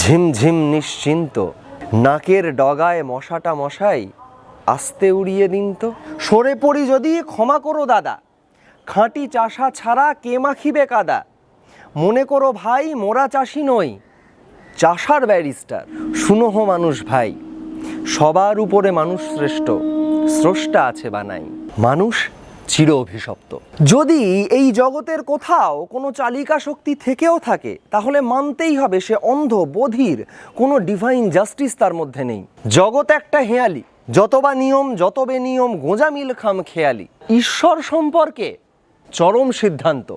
ঝিমঝিম নিশ্চিন্ত, নাকের ডগায় মশাটা মশাই, আস্তে উড়িয়ে দিন তো। সরে পড়ি যদি, ক্ষমা করো দাদা। খাঁটি চাষা ছাড়া কে মাখিবে কাদা? মনে করো ভাই, মোরা চাষি নই, চাষার ব্যারিস্টার। শুনহ মানুষ ভাই, সবার উপরে মানুষ শ্রেষ্ঠ, স্রষ্টা আছে বানাই মানুষ চির অভিশপ্ত। যদি এই জগতের কোথাও কোনো চালিকা শক্তি থেকেও থাকে, তাহলে মানতেই হবে সে অন্ধ, বধির, কোনো ডিভাইন জাস্টিস তার মধ্যে নেই। জগৎ একটা হেয়ালি যতবা নিয়ম যতবে নিয়ম গোঁজামিল খাম খেয়ালি। ঈশ্বর সম্পর্কে চরম সিদ্ধান্ত।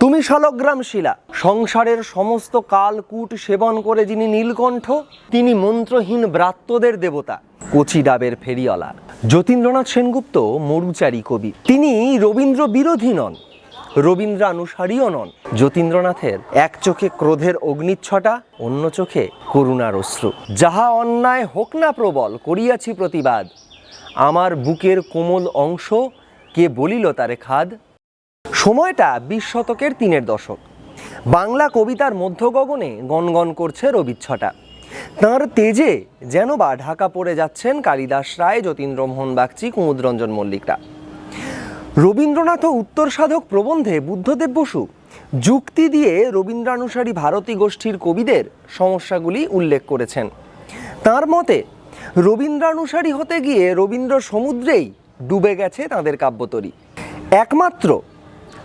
তুমি শালগ্রাম শিলা, সংসারের সমস্ত কালকূট সেবন করে যিনি নীলকণ্ঠ, তিনি মন্ত্রহীন ব্রাত্যদের দেবতা, কচি ডাবের ফেরিওয়ালা। যতীন্দ্রনাথ সেনগুপ্ত মরুচারী কবি। তিনি রবীন্দ্র বিরোধী নন, রবীন্দ্রানুসারীও নন। যতীন্দ্রনাথের এক চোখে ক্রোধের অগ্নিচ্ছটা, অন্য চোখে করুণার অশ্রু। যাহা অন্যায় হোক না প্রবল, করিয়াছি প্রতিবাদ। আমার বুকের কোমল অংশ কে বলিল তারে খাদ? সময়টা বিশ শতকের তিনের দশক। বাংলা কবিতার মধ্য গগনে গনগন করছে রবিচ্ছটা। তাঁর তেজে যেন বা ঢাকা পড়ে যাচ্ছেন কালিদাস রায়, যতীন্দ্রমোহন বাগচি, কুমুদরঞ্জন মল্লিকরা। রবীন্দ্রনাথ উত্তর সাধক প্রবন্ধে বুদ্ধদেব বসু যুক্তি দিয়ে রবীন্দ্রানুসারী ভারতী গোষ্ঠীর কবিদের সমস্যাগুলি উল্লেখ করেছেন। তার মতে, রবীন্দ্রানুসারী হতে গিয়ে রবীন্দ্র সমুদ্রেই ডুবে গেছে তাদের কাব্যতরী। একমাত্র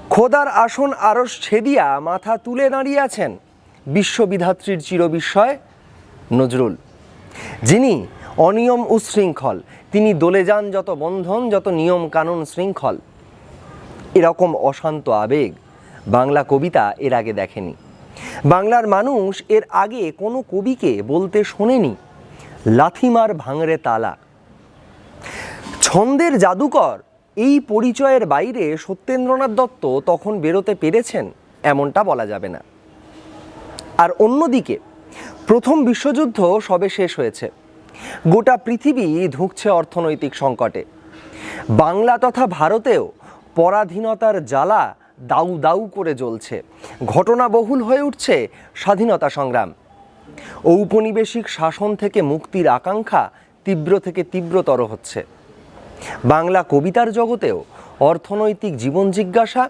খোদার আসন আরস ছেদিয়া মাথা তুলে দাঁড়িয়ে আছেন বিশ্ববিধাত্রীর চিরবিস্ময় নজরুল। যিনি অনিয়ম উশৃঙ্খল তিনি দলে যান যত বন্ধন, যত নিয়ম কানুন শৃঙ্খল। এরকম অশান্ত আবেগ বাংলা কবিতা এর আগে দেখেনি। বাংলার মানুষ এর আগে কোনো কবিকে বলতে শোনেনি। লাথিমার ভাঙরে তালা। ছন্দের জাদুকর এই পরিচয়ের বাইরে সত্যেন্দ্রনাথ দত্ত তখন বেরোতে পেরেছেন, এমনটা বলা যাবে না। আর অন্যদিকে প্রথম বিশ্বযুদ্ধ সবে শেষ হয়েছে। গোটা পৃথিবী ধুঁকছে অর্থনৈতিক সংকটে। বাংলা তথা ভারতেও পরাধীনতার জ্বালা দাউ দাউ করে জ্বলছে। ঘটনা বহুল হয়ে উঠছে স্বাধীনতা সংগ্রাম। ঔপনিবেশিক শাসন থেকে মুক্তির আকাঙ্ক্ষা তীব্র থেকে তীব্রতর হচ্ছে। বাংলা কবিতার জগতেও অর্থনৈতিক জীবন জিজ্ঞাসা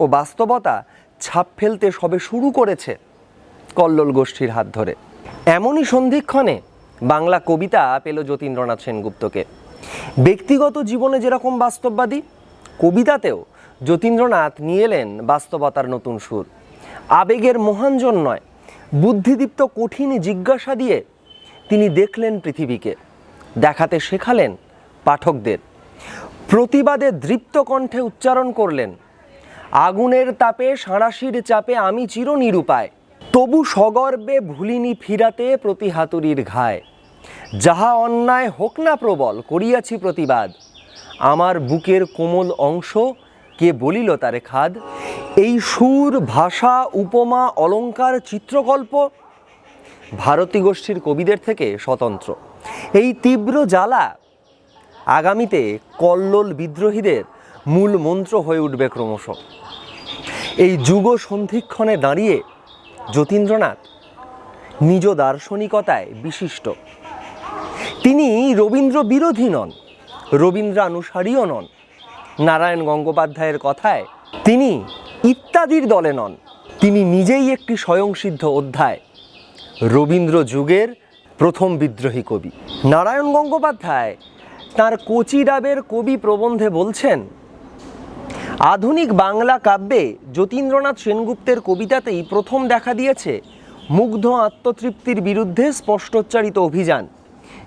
ও বাস্তবতা ছাপ ফেলতে সবে শুরু করেছে। কল্লোল গোষ্ঠীর হাত ধরে। এমনই সন্ধিক্ষণে বাংলা কবিতা পেল যতীন্দ্রনাথ সেনগুপ্তকে। ব্যক্তিগত জীবনে যেরকম বাস্তববাদী, কবিতাতেও যতীন্দ্রনাথ নিয়ে এলেন বাস্তবতার নতুন সুর। আবেগের মহাঞ্জন নয়, বুদ্ধিদীপ্ত কঠিন জিজ্ঞাসা দিয়ে তিনি দেখলেন পৃথিবীকে, দেখাতে শেখালেন পাঠকদের। প্রতিবাদে দৃপ্ত কণ্ঠে উচ্চারণ করলেন, আগুনের তাপে সাঁড়াশির চাপে আমি চির নিরুপায় তবু সগর্বে ভুলিনি ফিরাতে প্রতি হাতুড়ির ঘায়। যাহা অন্যায় হোক না প্রবল, করিয়াছি প্রতিবাদ। আমার বুকের কোমল অংশ কে বলিল তারে খাদ? এই সুর, ভাষা, উপমা, অলঙ্কার, চিত্রকল্প ভারতী গোষ্ঠীর কবিদের থেকে স্বতন্ত্র। এই তীব্র জ্বালা আগামীতে কল্লোল বিদ্রোহীদের মূল মন্ত্র হয়ে উঠবে ক্রমশ। এই যুগ সন্ধিক্ষণে দাঁড়িয়ে যতীন্দ্রনাথ নিজ দার্শনিকতায় বিশিষ্ট। তিনি রবীন্দ্র বিরোধী নন, রবীন্দ্রানুসারীও নন। নারায়ণ গঙ্গোপাধ্যায়ের কথায় তিনি ইত্যাদির দলে নন। তিনি নিজেই একটি স্বয়ংসিদ্ধ অধ্যায়, রবীন্দ্র যুগের প্রথম বিদ্রোহী কবি। নারায়ণ গঙ্গোপাধ্যায় তার কচি ডাবের কবি প্রবন্ধে বলছেন আধুনিক বাংলা কাব্যে যতীন্দ্রনাথ সেনগুপ্তের কবিতাতেই প্রথম দেখা দিয়েছে মুগ্ধ আত্মতৃপ্তির বিরুদ্ধে স্পষ্টোচ্চারিত অভিযান।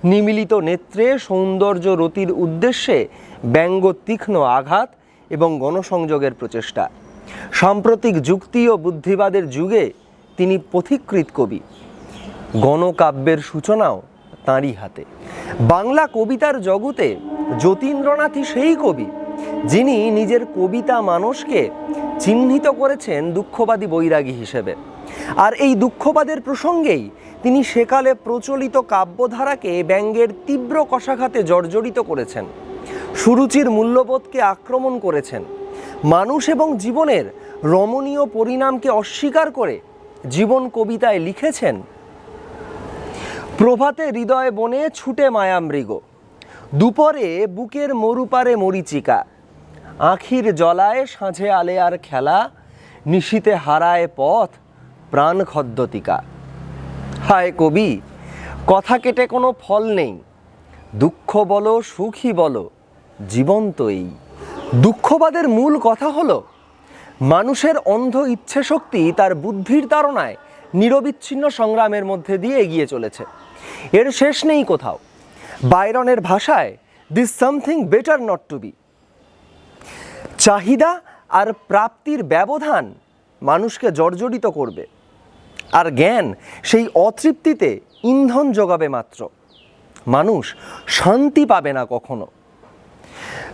নিমিলিত নেত্রে সৌন্দর্য রতির উদ্দেশ্যে ব্যঙ্গ তীক্ষ্ণ আঘাত এবং গণসংযোগের প্রচেষ্টা। সাম্প্রতিক যুক্তি ও বুদ্ধিবাদের যুগে তিনি পথিকৃত কবি। গণকাব্যের সূচনাও তাঁরই হাতে। বাংলা কবিতার জগতে যতীন্দ্রনাথই সেই কবি যিনি নিজের কবিতা মানুষকে চিহ্নিত করেছেন দুঃখবাদী বৈরাগী হিসেবে। আর এই দুঃখবাদের প্রসঙ্গেই তিনি সেকালে প্রচলিত কাব্যধারাকে ব্যঙ্গের তীব্র কষাঘাতে জর্জরিত করেছেন। সুরুচির মূল্যবোধকে আক্রমণ করেছেন। মানুষ এবং জীবনের রমণীয় পরিণামকে অস্বীকার করে জীবন কবিতায় লিখেছেন, প্রভাতে হৃদয় বনে ছুটে মায়ামৃগ, দুপরে বুকের মরুপারে মরিচিকা আখির জলায় সাঁঝে আলে আর খেলা, নিশীতে হারায় পথ, প্রাণ খদ্দতিকা হায় কবি, কথা কেটে কোনো ফল নেই, দুঃখ বলো, সুখী বলো, জীবন্ত এই। দুঃখবাদের মূল কথা হলো, মানুষের অন্ধ ইচ্ছে শক্তি তার বুদ্ধির তাড়নায় নিরবিচ্ছিন্ন সংগ্রামের মধ্যে দিয়ে এগিয়ে চলেছে। এর শেষ নেই কোথাও। বাইরনের ভাষায় this something better not to be চাহিদা আর প্রাপ্তির ব্যবধান মানুষকে জর্জরিত করবে। আর জ্ঞান সেই অতৃপ্তিতে ইন্ধন যোগাবে মাত্র। মানুষ শান্তি পাবে না কখনো।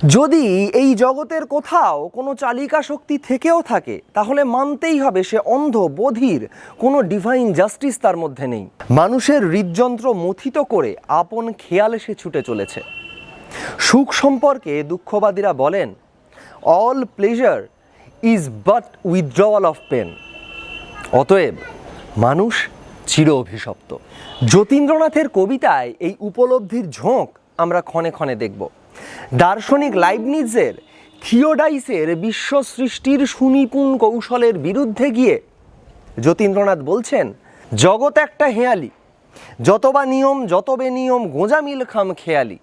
যদি এই জগতের কোথাও কোনো চালিকা শক্তি থেকেও থাকে, তাহলে মানতেই হবে সে অন্ধ, বধির, কোনো ডিভাইন জাস্টিস তার মধ্যে নেই। মানুষের হৃদযন্ত্র মথিত করে আপন খেয়ালে সে ছুটে চলেছে। সুখ সম্পর্কে দুঃখবাদীরা বলেন all pleasure is but withdrawal of pain অতএব মানুষ চির অভিশপ্ত। যতীন্দ্রনাথের কবিতায় এই উপলব্ধির ঝোঁক আমরা ক্ষণে ক্ষণে দেখব। দার্শনিক লাইবনিজের থিওডাইসের বিশ্ব সৃষ্টির সুনিপুণ কৌশলের বিরুদ্ধে গিয়ে যতীন্দ্রনাথ বলছেন, জগৎ একটা হেয়ালি যতবা নিয়ম যতবে নিয়ম, গোঁজামিল খাম খেয়ালি।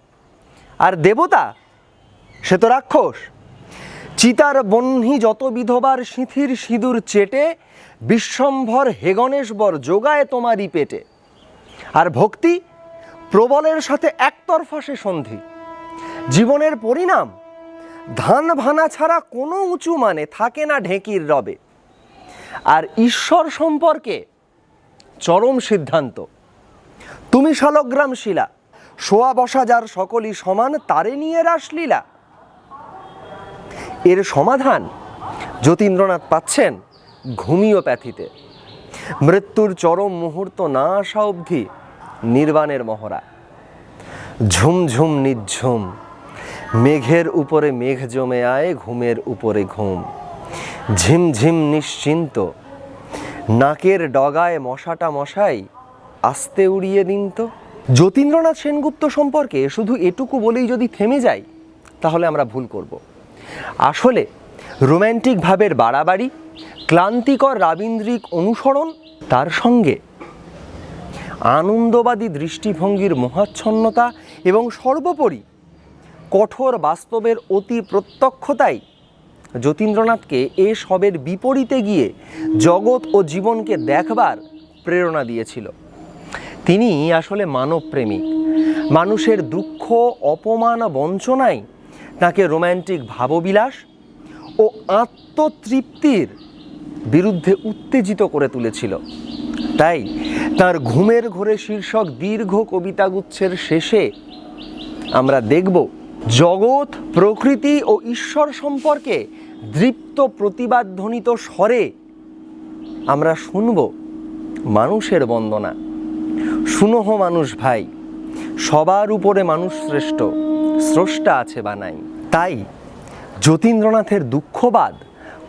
আর দেবতা, সে তো রাক্ষস চিতার বহ্নি যত বিধবার সিঁথির সিঁদুর চেটে, বিশ্বম্ভর হেগণেশবর যোগায় তোমারই পেটে। আর ভক্তি, প্রবলের সাথে একতরফা সে সন্ধি। জীবনের পরিণাম, ধান ভানা ছাড়া কোনো উঁচু মানে থাকে না ঢেঁকির রবে। আর ঈশ্বর সম্পর্কে চরম সিদ্ধান্ত। তুমি শালগ্রাম শিলা, শোয়া বসা যার সকলই সমান, তারে নিয়ে রাসলীলা এর সমাধান যতীন্দ্রনাথ পাচ্ছেন ঘুমিওপ্যাথিতে। মৃত্যুর চরম মুহূর্ত না আসা অবধি নির্বাণের মহড়া। ঝুমঝুম নিঝুম, মেঘের উপরে মেঘ জমে আয় ঘুমের উপরে ঘুম। ঝিমঝিম নিশ্চিন্ত, নাকের ডগায় মশাটা মশাই আস্তে উড়িয়ে দিন তো। যতীন্দ্রনাথ সেনগুপ্ত সম্পর্কে শুধু এটুকু বলেই যদি থেমে যাই, তাহলে আমরা ভুল করব। আসলে রোম্যান্টিক ভাবের বাড়াবাড়ি, ক্লান্তিকর রাবীন্দ্রিক অনুসরণ তার সঙ্গে। আনন্দবাদী দৃষ্টিভঙ্গির মহাচ্ছন্নতা এবং সর্বোপরি কঠোর বাস্তবের অতি প্রত্যক্ষতাই যতীন্দ্রনাথকে এ সবের বিপরীতে গিয়ে জগৎ ও জীবনকে দেখবার প্রেরণা দিয়েছিল। তিনি আসলে মানবপ্রেমিক। মানুষের দুঃখ, অপমান, বঞ্চনাই তাকে রোম্যান্টিক ভাববিলাস ও আত্মতৃপ্তির বিরুদ্ধে উত্তেজিত করে তুলেছিল। তাই তার ঘুমের ঘোরে শীর্ষক দীর্ঘ কবিতাগুচ্ছের শেষে আমরা দেখব জগৎ, প্রকৃতি ও ঈশ্বর সম্পর্কে দৃপ্ত প্রতিবাদধ্বনিত স্বরে আমরা শুনব মানুষের বন্দনা। শুনহ মানুষ ভাই, সবার উপরে মানুষ শ্রেষ্ঠ, স্রষ্টা আছে বা নাই। তাই যতীন্দ্রনাথের দুঃখবাদ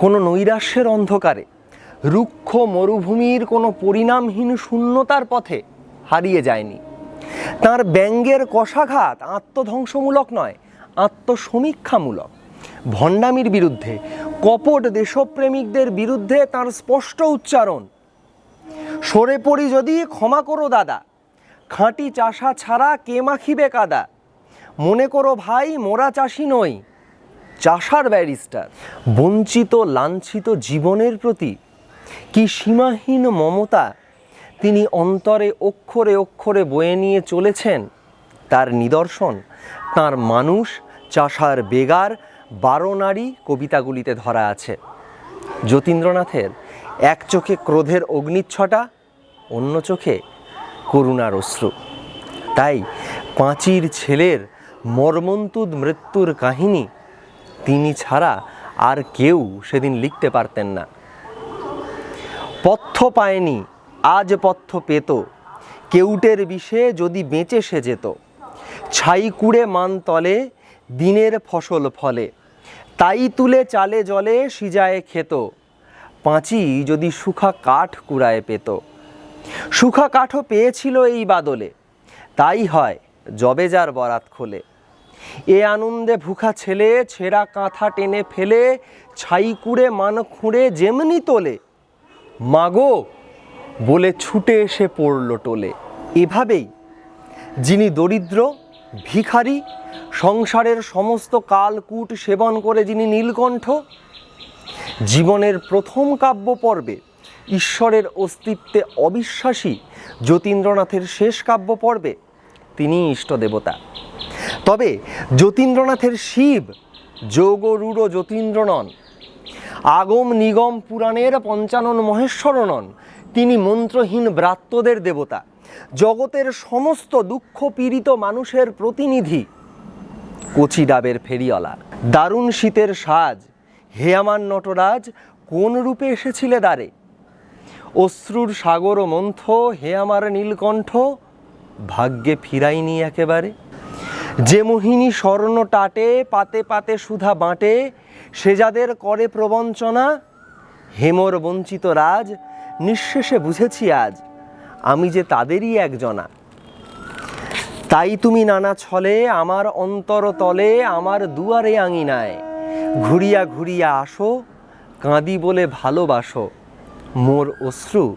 কোনো নৈরাশ্যের অন্ধকারে, রুক্ষ মরুভূমির কোনো পরিণামহীন শূন্যতার পথে হারিয়ে যায়নি। তার ব্যঙ্গের কষাঘাত আত্মধ্বংসমূলক নয়, আত্মসমীক্ষামূলক। ভণ্ডামির বিরুদ্ধে, কপট দেশপ্রেমিকদের বিরুদ্ধে তার স্পষ্ট উচ্চারণ, সরে পড়ি যদি, ক্ষমা করো দাদা। খাঁটি চাষা ছাড়া কে মাখিবে কাদা? মনে করো ভাই, মোরা চাষি নই। চাষার ব্যারিস্টার, বঞ্চিত, লাঞ্ছিত জীবনের প্রতি কি সীমাহীন মমতা তিনি অন্তরে অক্ষরে অক্ষরে বয়ে নিয়ে চলেছেন? তার নিদর্শন, তার মানুষ, চাষার বেগার, বারো নারী কবিতাগুলিতে ধরা আছে। যতীন্দ্রনাথের এক চোখে ক্রোধের অগ্নিচ্ছটা, অন্য চোখে করুণার অশ্রু। তাই পাঁচির ছেলের মর্মন্তুদ মৃত্যুর কাহিনী তিনি ছাড়া আর কেউ সেদিন লিখতে পারতেন না। পথ্য পায়নি, আজ পথ্য পেত। কেউটের বিষে যদি বেঁচে সে যেত। ছাই কুড়ে মান তলে, দিনের ফসল ফলে। তাই তুলে চালে জলে সিজায়ে খেত। পাঁচি যদি সুখা কাঠ কুড়ায় পেত। সুখা কাঠও পেয়েছিল এই বাদলে। তাই হয় জবে যার বরাত খোলে। এ আনন্দে ভুখা ছেলে, ছেঁড়া কাঁথা টেনে ফেলে, ছাই কুড়ে মান খুঁড়ে যেমনি তোলে। মাগো, বলে ছুটে এসে পড়ল টোলে। এভাবেই যিনি দরিদ্র, ভিখারি, সংসারের সমস্ত কালকূট সেবন করে যিনি নীলকণ্ঠ, জীবনের প্রথম কাব্য পর্বে ঈশ্বরের অস্তিত্বে অবিশ্বাসী যতীন্দ্রনাথের শেষ কাব্য পর্বে তিনি ইষ্টদেবতা। তবে যতীন্দ্রনাথের শিব যোগরূঢ় যতীন্দ্র নন আগম নিগম পুরাণের পঞ্চানন মহেশ্বর নন তিনি মন্ত্রহীন ব্রাত্যদের দেবতা, জগতের সমস্ত দুঃখ পীড়িত মানুষের প্রতিনিধি। কচি ডাবের ফেরিওয়ালা, দারুণ শীতের সাজ হে আমার নটরাজ কোন রূপে এসেছিলে দ্বারে? অশ্রুর সাগর ও মন্থ হে আমার নীলকণ্ঠ, ভাগ্যে ফিরাইনি একেবারে। যে মোহিনী স্বর্ণ টাটে, পাতে পাতে সুধা বাঁটে, সে যাদের করে প্রবঞ্চনা, হেমর বঞ্চিত রাজ, নিঃশেষে বুঝেছি আজ, আমি যে তাদেরই একজনা। তাই তুমি নানা ছলে, আমার অন্তর তলে, আমার দুয়ারে আঙিনায়, ঘুরিয়া ঘুরিয়া আসো, কাঁদি বলে ভালোবাসো, মোর অশ্রু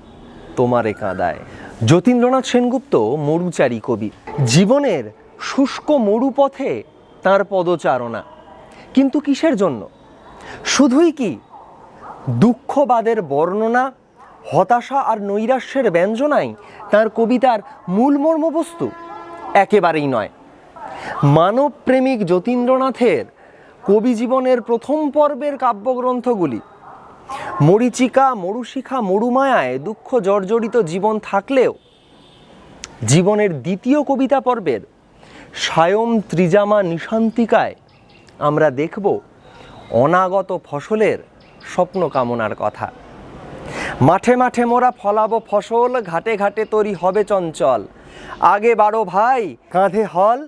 তোমারে কাঁদায়। যতীন্দ্রনাথ সেনগুপ্ত মরুচারী কবি। জীবনের শুষ্ক মরুপথে তার পদচারণা। কিন্তু কিসের জন্য? শুধুই কি দুঃখবাদের বর্ণনা, হতাশা আর নৈরাশ্যের ব্যঞ্জনাই তার কবিতার মূল মর্মবস্তু? একেবারেই নয়। মানবপ্রেমিক যতীন্দ্রনাথের কবি জীবনের প্রথম পর্বের কাব্যগ্রন্থগুলি। মরিচিকা, মরুশিখা, মরুমায়ায় দুঃখ জর্জরিত জীবন থাকলেও জীবনের দ্বিতীয় কবিতা পর্বের সায়ম ত্রিজামা নিশান্তিকায়। আমরা দেখব অনাগত ফসলের স্বপ্ন কামনার কথা। মাঠে মাঠে মোরা ফলাবো ফসল ঘাটে ঘাটে তরি হবে চঞ্চল। আগে বারো ভাই কাঁধে হল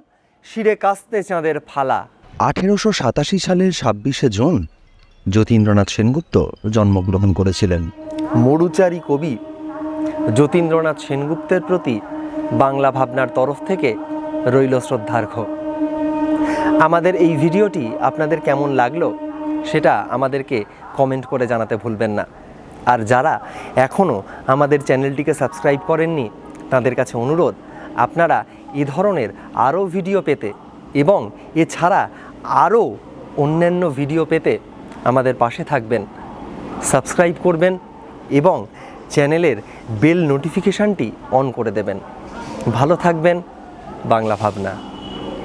শিরে কাস্তে চাঁদের ফালা। আঠেরোশো সাতাশি সালের ছাব্বিশে জুন যতীন্দ্রনাথ সেনগুপ্ত জন্মগ্রহণ করেছিলেন। মরুচারী কবি যতীন্দ্রনাথ সেনগুপ্তের প্রতি বাংলা ভাবনার তরফ থেকে রইল শ্রদ্ধার্ঘ। আমাদের এই ভিডিওটি আপনাদের কেমন লাগল সেটা আমাদেরকে কমেন্ট করে জানাতে ভুলবেন না। আর যারা এখনও আমাদের চ্যানেলটিকে সাবস্ক্রাইব করেননি, তাদের কাছে অনুরোধ, আপনারা এ ধরনের আরও ভিডিও পেতে এবং এছাড়া আরও অন্যান্য ভিডিও পেতে আমাদের পাশে থাকবেন, সাবস্ক্রাইব করবেন এবং চ্যানেলের বেল নোটিফিকেশানটি অন করে দেবেন। ভালো থাকবেন বাংলা ভাবনা।